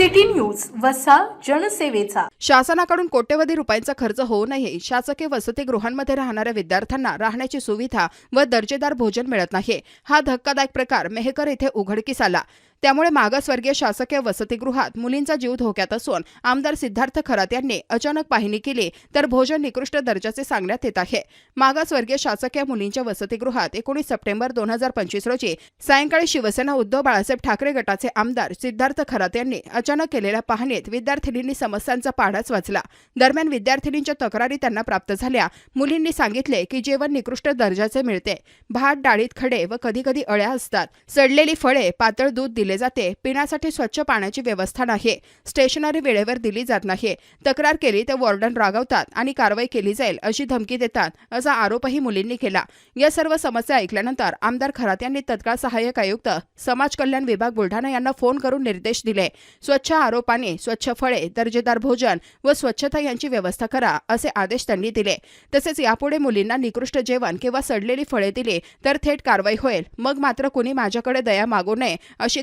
City news वसा जनसेवेचा. शासनाकडून कोट्यवधी रुपयांचा खर्च होऊ नये शासकीय वसतिगृहांमध्ये राहणाऱ्या विद्यार्थ्यांना राहण्याची सुविधा व दर्जेदार भोजन मिळत नाही. हा धक्कादायक प्रकार मेहकर येथे उघडकीस आला. त्यामुळे मागासवर्गीय शासकीय वसतिगृहात मुलींचा जीव धोक्यात असून आमदार सिद्धार्थ खरात यांनी अचानक पाहणी केली तर भोजन निकृष्ट दर्जाचे सांगण्यात येत आहे. मागासवर्गीय शासकीय मुलींच्या वसतिगृहात एकोणीस सप्टेंबर दोन हजार पंचवीस रोजी सायंकाळी शिवसेना उद्धव बाळासाहेब ठाकरे गटाचे आमदार सिद्धार्थ खरात यांनी अचानक केलेल्या पाहणीत विद्यार्थिनींनी समस्यांचा पाडाच वाचला. दरम्यान विद्यार्थिनींच्या तक्रारी त्यांना प्राप्त झाल्या. मुलींनी सांगितले की जेवण निकृष्ट दर्जाचे मिळते. भात डाळीत खडे व कधी कधी अळ्या असतात. सडलेली फळे पातळ दूध दिले जाते. पिण्यासाठी स्वच्छ पाण्याची व्यवस्था नाही. स्टेशनरी वेळेवर दिली जात नाही. तक्रार केली तर वॉर्डन रागवतात आणि कारवाई केली जाईल अशी धमकी देतात असा आरोपही मुलींनी केला. या सर्व समस्या ऐकल्यानंतर आमदार खरात यांनी तत्काळ सहाय्यक आयुक्त समाज कल्याण विभाग बुलढाणा यांना फोन करून निर्देश दिले. स्वच्छ आरोपाने स्वच्छ फळे दर्जेदार भोजन व स्वच्छता यांची व्यवस्था करा असे आदेश त्यांनी दिले. तसेच यापुढे मुलींना निकृष्ट जेवण किंवा सडलेली फळे दिली तर थेट कारवाई होईल. मग मात्र कुणी माझ्याकडे दया मागू नये अशी